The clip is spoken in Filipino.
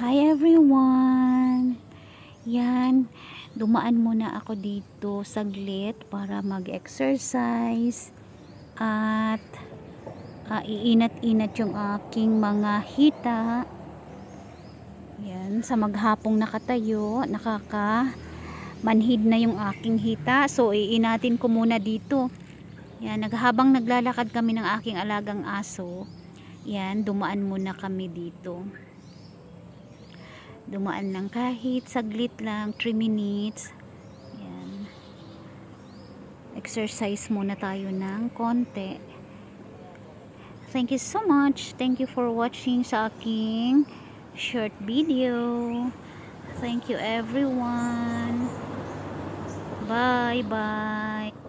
Hi everyone! Yan, dumaan muna ako dito saglit para mag-exercise at ah, iinat-inat yung aking mga hita. Yan, sa maghapong nakatayo, nakaka manhid na yung aking hita. So, iinatin ko muna dito. Yan, naghabang naglalakad kami ng aking alagang aso. Yan, dumaan muna kami dito. Dumaan lang kahit saglit lang, 3 minutes. Yan. Exercise muna tayo ng konti. Thank you so much. Thank you for watching sa aking short video. Thank you everyone. Bye bye.